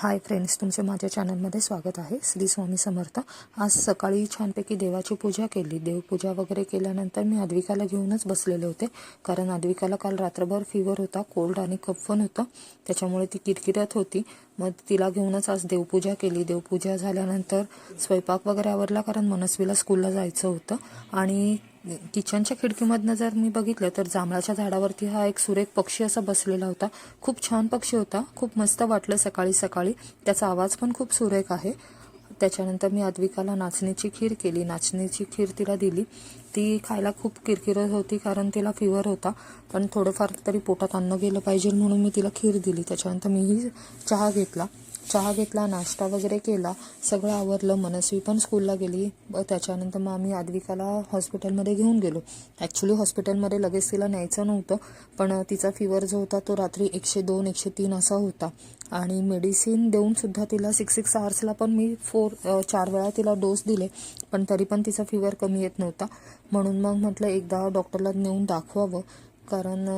Hi friends तुमचे माझ्या चॅनलमध्ये स्वागत आहे. श्री स्वामी समर्थ. आज सकाळी छानपैकी देवाची पूजा केली. देवपूजा वगैरे केल्यानंतर मी आद्विकाला घेऊनच बसलेले होते. कारण आद्विकाला काल रात्रभर फिवर होता कोल्ड आणि कफन होतं. त्याच्यामुळे ती किरकिरत होती. मग तिला घेऊनच आज देवपूजा केली. देवपूजा झाल्यानंतर स्वयंपाक वगैरे आवरला कारण मनस्वीला स्कूलला जायचं होतं. आणि किचनच्या खिडकीमधनं जर मी बघितलं तर जांभळाच्या झाडावरती हा एक सुरेख पक्षी असा बसलेला होता. खूप छान पक्षी होता. खूप मस्त वाटलं सकाळी सकाळी. त्याचा आवाज पण खूप सुरेख आहे. त्याच्यानंतर मी अद्विकाला नाचणीची खीर केली. नाचणीची खीर तिला दिली. ती खायला खूप किरकिरत होती कारण तिला फिवर होता. पण थोडंफार तरी पोटात अन्न गेलं पाहिजे म्हणून मी तिला खीर दिली. त्याच्यानंतर मीही चहा घेतला. चहा घेतला नाश्ता वगैरे केला सगळं आवरलं मनस्वी पण स्कूलला गेली. त्याच्यानंतर मग आम्ही आद्विकाला हॉस्पिटलमध्ये घेऊन गेलो. ॲक्च्युली हॉस्पिटलमध्ये लगेच तिला न्यायचं नव्हतं पण तिचा फिवर जो होता तो रात्री एकशे दोन एकशे तीन असा होता. आणि मेडिसिन देऊनसुद्धा तिला सिक्स सिक्स आवर्सला पण मी फोर चार वेळा तिला डोस दिले पण तरी पण तिचा फिवर कमी येत नव्हता. म्हणून मग म्हटलं एकदा डॉक्टरला नेऊन दाखवावं. कारण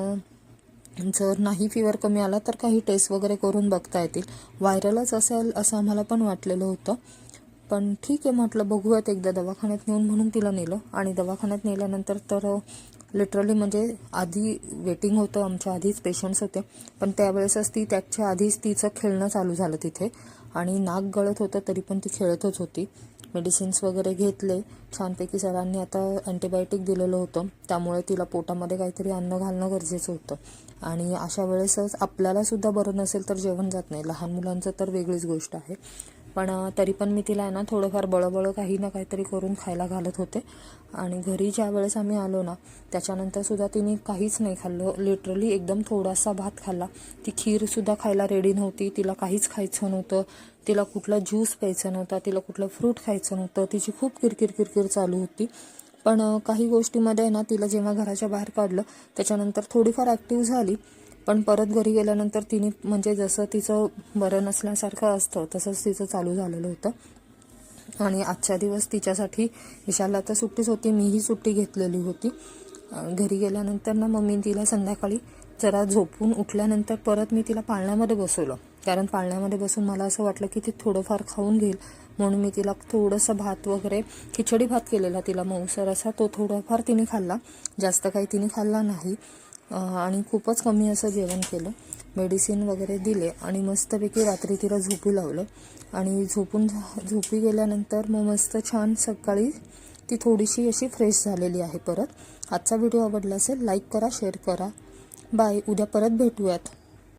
जर नाही फिवर कमी आला तर काही टेस्ट वगैरे करून बघता येतील. व्हायरलच असेल असं आम्हाला पण वाटलेलं होतं. पण ठीक आहे म्हटलं बघूयात एकदा दवाखान्यात नेऊन म्हणून तिला नेलं. आणि दवाखान्यात नेल्यानंतर तर लिटरली म्हणजे आधी वेटिंग होतं आमच्या आधीच पेशंट्स होते. पण त्यावेळेसच ती त्याच्या आधीच तिचं खेळणं चालू झालं तिथे. आणि नाक गळत होतं तरी पण ती खेळतच होती. मेडिसिन्स वगैरे घेतले. छानपैकी सरांनी आता अँटीबायोटिक दिलेलं होतं. त्यामुळे तिला पोटामध्ये काहीतरी अन्न घालणं गरजेचं होतं. आणि अशा वेळेसच आपल्यालासुद्धा बरं नसेल तर जेवण जात नाही. लहान मुलांचं तर वेगळीच गोष्ट आहे. पण तरी पण मी तिला आहे ना थोडंफार बळबळ काही ना काहीतरी करून खायला घालत होते. आणि घरी ज्या वेळेस आम्ही आलो ना त्याच्यानंतर सुद्धा तिने काहीच नाही खाल्लं. लिटरली एकदम थोडासा भात खाल्ला. ती खीरसुद्धा खायला रेडी नव्हती. तिला काहीच खायचं नव्हतं. तिला कुठला ज्यूस प्यायचा नव्हता. तिला कुठलं फ्रूट खायचं नव्हतं. तिची खूप किरकिर किरकिर चालू होती. पण काही गोष्टीमध्ये ना तिला जेव्हा घराच्या बाहेर काढलं त्याच्यानंतर थोडीफार ॲक्टिव्ह झाली. पण परत घरी गेल्यानंतर तिने म्हणजे जसं तिचं बरं नसल्यासारखं असतं तसंच तिचं चालू झालेलं होतं. आणि आजच्या दिवस तिच्यासाठी विशालला तर सुट्टीच होती मीही सुट्टी घेतलेली होती. घरी गेल्यानंतर ना मम्मी तिला संध्याकाळी जरा झोपून उठल्यानंतर परत मी तिला पाळण्यामध्ये बसवलं. कारण पाळण्यामध्ये बसून मला असं वाटलं की ती थोडंफार खाऊन घेईल. म्हणून मी तिला थोडंसं भात वगैरे खिचडी भात केलेला तिला मऊसर असा तो थोडाफार तिने खाल्ला. जास्त काही तिने खाल्ला नाही. आणि खूपच कमी असं जेवण केलं. मेडिसिन वगैरे दिले आणि मस्तपैकी रात्री तिला झोपू लावलं. आणि झोपून झोपी गेल्यानंतर मग मस्त छान सकाळी ती थोडीशी अशी फ्रेश झालेली आहे परत. आजचा व्हिडिओ आवडला असेल लाईक करा शेअर करा. बाय उद्या परत भेटूयात.